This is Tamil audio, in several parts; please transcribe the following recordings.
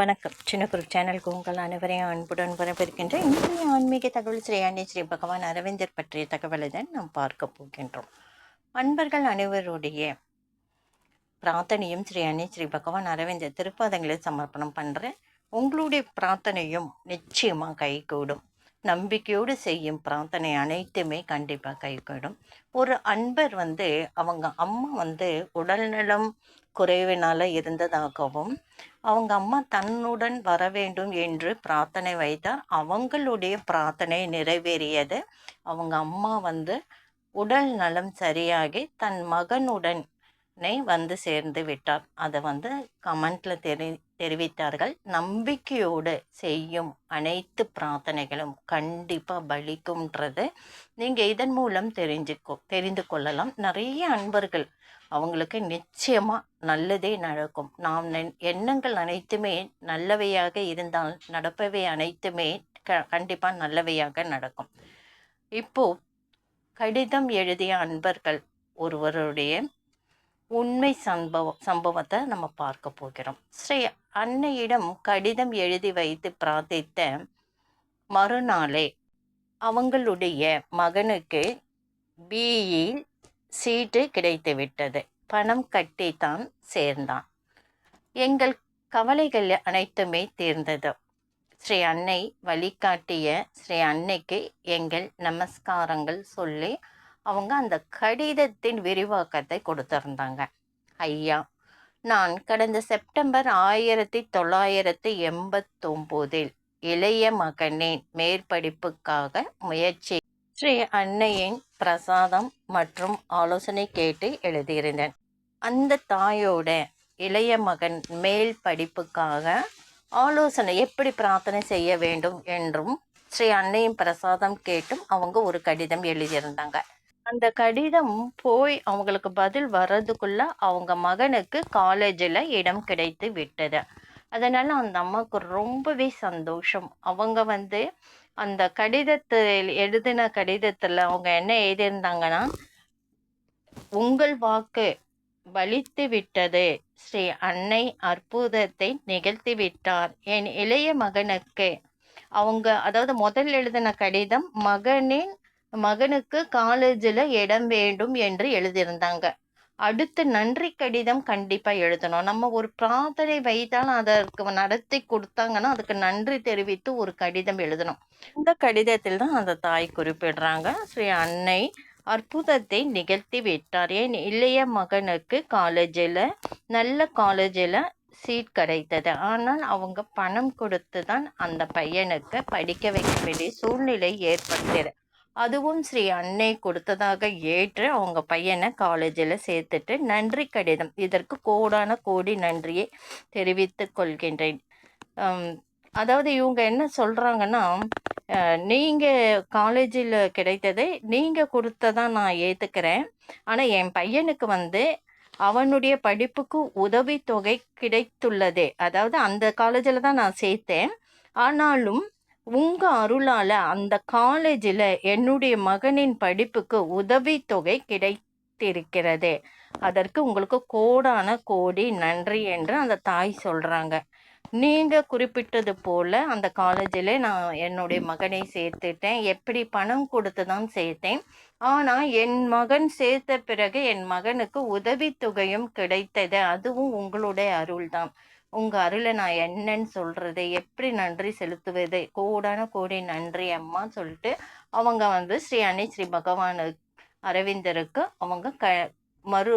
வணக்கம். சின்ன குரு சேனலுக்கு உங்கள் அனைவரையும் அன்புடன் வரவிருக்கின்ற இன்றைய ஆன்மீக தகவல் ஸ்ரீ ஸ்ரீ பகவான் அரவிந்தர் பற்றிய தகவலை தான் நாம் பார்க்க போகின்றோம். அன்பர்கள் அனைவருடைய பிரார்த்தனையும் ஸ்ரீ ஸ்ரீ பகவான் அரவிந்தர் திருப்பாதங்களை சமர்ப்பணம் பண்ணுறேன் உங்களுடைய பிரார்த்தனையும் நிச்சயமாக கைகூடும். நம்பிக்கையோடு செய்யும் பிரார்த்தனை அனைத்துமே கண்டிப்பாக கைகூடும். ஒரு அன்பர் வந்து அவங்க அம்மா வந்து உடல்நலம் குறைவினால் இருந்ததாகவும் அவங்க அம்மா தன்னுடன் வர வேண்டும் என்று பிரார்த்தனை வைத்தார். அவங்களுடைய பிரார்த்தனை நிறைவேறியது. அவங்க அம்மா வந்து உடல் நலம் சரியாகி தன் மகனுடன் வந்து சேர்ந்து விட்டார். அதை வந்து கமெண்ட்டில் தெரி தெரிவித்தார்கள். நம்பிக்கையோடு செய்யும் அனைத்து பிரார்த்தனைகளும் கண்டிப்பாக பலிக்கும்ன்றது நீங்கள் இதன் மூலம் தெரிஞ்சுக்கோ தெரிந்து கொள்ளலாம். நிறைய அன்பர்கள் அவங்களுக்கு நிச்சயமாக நல்லதே நடக்கும். நாம் நென்- எண்ணங்கள் அனைத்துமே நல்லவையாக இருந்தால் நடப்பவை அனைத்துமே க கண்டிப்பாக நல்லவையாக நடக்கும். இப்போது கடிதம் எழுதிய அன்பர்கள் ஒருவருடைய உண்மை சம்பவம் சம்பவத்தை நம்ம பார்க்க போகிறோம். ஸ்ரீ அன்னையிடம் கடிதம் எழுதி வைத்து பிரார்த்தித்த மறுநாளே அவங்களுடைய மகனுக்கு பிஇ சீட்டு கிடைத்து விட்டது. பணம் கட்டித்தான் சேர்ந்தான். எங்கள் கவலைகள் அனைத்துமே தீர்ந்தது. ஸ்ரீ அன்னை வழிகாட்டிய ஸ்ரீ அன்னைக்கு எங்கள் நமஸ்காரங்கள் சொல்லி அவங்க அந்த கடிதத்தின் விரிவாக்கத்தை கொடுத்திருந்தாங்க. ஐயா நான் கடந்த செப்டம்பர் ஆயிரத்தி தொள்ளாயிரத்தி எண்பத்தொம்போதில் இளைய மகனின் மேற்படிப்புக்காக முயற்சி ஸ்ரீ அன்னையின் பிரசாதம் மற்றும் ஆலோசனை கேட்டு எழுதியிருந்தேன். அந்த தாயோட இளைய மகன் மேல் படிப்புக்காக ஆலோசனை எப்படி பிரார்த்தனை செய்ய வேண்டும் என்றும் ஸ்ரீ அன்னையின் பிரசாதம் கேட்டும் அவங்க ஒரு கடிதம் எழுதியிருந்தாங்க. அந்த கடிதம் போய் அவங்களுக்கு பதில் வர்றதுக்குள்ள அவங்க மகனுக்கு காலேஜில் இடம் கிடைத்து விட்டது. அதனால் அந்த அம்மாவுக்கு ரொம்பவே சந்தோஷம். அவங்க வந்து அந்த கடிதத்தில் எழுதின கடிதத்தில் அவங்க என்ன எழுதியிருந்தாங்கன்னா உங்கள் வாக்கு வலித்து விட்டது. ஸ்ரீ அன்னை அற்புதத்தை நிகழ்த்தி விட்டார். என் இளைய மகனுக்கு அவங்க அதாவது முதல் எழுதின கடிதம் மகனின் மகனுக்கு காலேஜில் இடம் வேண்டும் என்று எழுதியிருந்தாங்க. அடுத்து நன்றி கடிதம் கண்டிப்பாக எழுதணும். நம்ம ஒரு பிரார்த்தனை வைத்தால் அதற்கு நடத்தி கொடுத்தாங்கன்னா அதுக்கு நன்றி தெரிவித்து ஒரு கடிதம் எழுதணும். இந்த கடிதத்தில் தான் அந்த தாய் குறிப்பிடுறாங்க. ஸ்ரீ அன்னை அற்புதத்தை நிகழ்த்தி விட்டார். என் இளைய மகனுக்கு காலேஜில் நல்ல காலேஜில் சீட் கிடைத்தது. ஆனால் அவங்க பணம் கொடுத்து தான் அந்த பையனுக்கு படிக்க வைக்க வேண்டிய சூழ்நிலை ஏற்பட்டது. அதுவும் ஸ்ரீ அன்னை கொடுத்ததாக ஏற்று அவங்க பையனை காலேஜில் சேர்த்துட்டு நன்றி கடிதம். இதற்கு கோடான கோடி நன்றியை தெரிவித்து கொள்கின்றேன். அதாவது இவங்க என்ன சொல்கிறாங்கன்னா நீங்கள் காலேஜில் கிடைத்ததை நீங்கள் கொடுத்ததா நான் ஏற்றுக்கிறேன் ஆனால் என் பையனுக்கு வந்து அவனுடைய படிப்புக்கு உதவித்தொகை கிடைத்துள்ளது. அதாவது அந்த காலேஜில் தான் நான் சேர்த்தேன். ஆனாலும் உங்கள் அருளால் அந்த காலேஜில் என்னுடைய மகனின் படிப்புக்கு உதவித்தொகை கிடைத்திருக்கிறது. அதற்கு உங்களுக்கு கோடான கோடி நன்றி என்று அந்த தாய் சொல்கிறாங்க நீங்கள் குறிப்பிட்டது போல் அந்த காலேஜில் நான் என்னுடைய மகனை சேர்த்துட்டேன். எப்படி பணம் கொடுத்து தான் சேர்த்தேன். ஆனால் என் மகன் சேர்த்த பிறகு என் மகனுக்கு உதவித்தொகையும் கிடைத்தது. அதுவும் உங்களுடைய அருள் தான் உங்கள் அருளை நான் என்னன்னு சொல்கிறது எப்படி நன்றி செலுத்துவது? கோடான கோடி நன்றி அம்மா சொல்லிட்டு அவங்க வந்து ஸ்ரீ அன்னை ஸ்ரீ பகவானு அரவிந்தருக்கு அவங்க க மறு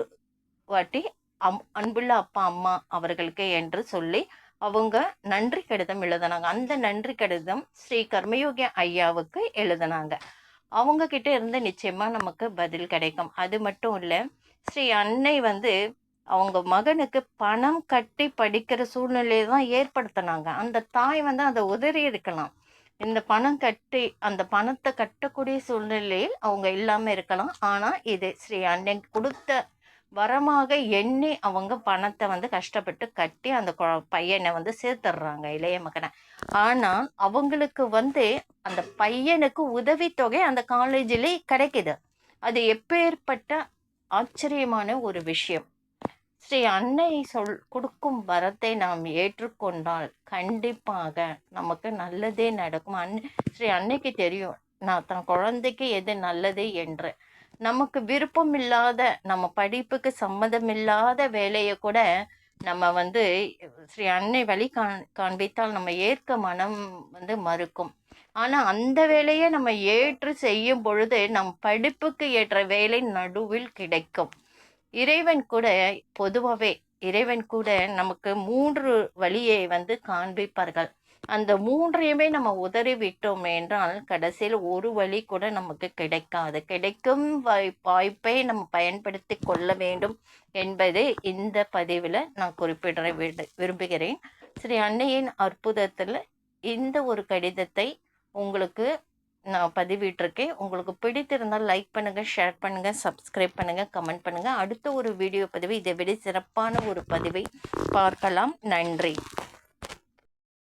வாட்டி அம் அன்புள்ள அப்பா அம்மா அவர்களுக்கு என்று சொல்லி அவங்க நன்றி கடிதம் எழுதினாங்க. அந்த நன்றி கடிதம் ஸ்ரீ கர்மயோகி ஐயாவுக்கு எழுதினாங்க. அவங்க கிட்ட இருந்து நிச்சயமா நமக்கு பதில் கிடைக்கும். அது மட்டும் இல்லை ஸ்ரீ அன்னை வந்து அவங்க மகனுக்கு பணம் கட்டி படிக்கிற சூழ்நிலையை தான் ஏற்படுத்தினாங்க. அந்த தாய் வந்து அதை உதறி இருக்கலாம். இந்த பணம் கட்டி அந்த பணத்தை கட்டக்கூடிய சூழ்நிலையில் அவங்க இல்லாமல் இருக்கலாம். ஆனால் இது ஸ்ரீ அண்ணன் கொடுத்த வரமாக எண்ணி அவங்க பணத்தை வந்து கஷ்டப்பட்டு கட்டி அந்த கொ- பையனை வந்து சேர்த்துடுறாங்க இளைய மகனை. ஆனால் அவங்களுக்கு வந்து அந்த பையனுக்கு உதவித்தொகை அந்த காலேஜிலே கிடைக்குது. அது எப்பேற்பட்ட ஆச்சரியமான ஒரு விஷயம். ஸ்ரீ அன்னை சொல் கொடுக்கும் வரத்தை நாம் ஏற்றுக்கொண்டால் கண்டிப்பாக நமக்கு நல்லதே நடக்கும். அன் ஸ்ரீ அன்னைக்கு தெரியும் நான் தன் குழந்தைக்கு எது நல்லது என்று. நமக்கு விருப்பம் இல்லாத நம்ம படிப்புக்கு சம்மதமில்லாத வேலையை கூட நம்ம வந்து ஸ்ரீ அன்னை வழி காண் காண்பித்தால் நம்ம ஏற்க மனம் வந்து மறுக்கும். ஆனால் அந்த வேலையை நம்ம ஏற்று செய்யும் பொழுது நம் படிப்புக்கு ஏற்ற வேலை நடுவில் கிடைக்கும். இறைவன் கூட பொதுவாகவே இறைவன் கூட நமக்கு மூன்று வழியை வந்து காண்பிப்பார்கள். அந்த மூன்றையுமே நம்ம உதறி விட்டோம் என்றால் கடைசியில் ஒரு வழி கூட நமக்கு கிடைக்காது. கிடைக்கும் வாய் வாய்ப்பை நம்ம பயன்படுத்தி கொள்ள வேண்டும் என்பதை இந்த பதிவில் நான் குறிப்பிட விரும்புகிறேன். ஸ்ரீ அன்னையின் அற்புதத்தில் இந்த ஒரு கடிதத்தை உங்களுக்கு நான் பதிவிட்டிருக்கேன். உங்களுக்கு பிடித்திருந்தால் லைக் பண்ணுங்கள் ஷேர் பண்ணுங்கள் சப்ஸ்கிரைப் பண்ணுங்கள் கமெண்ட் பண்ணுங்கள் அடுத்த ஒரு வீடியோ பதிவு இதை விட சிறப்பான ஒரு பதிவை பார்க்கலாம். நன்றி.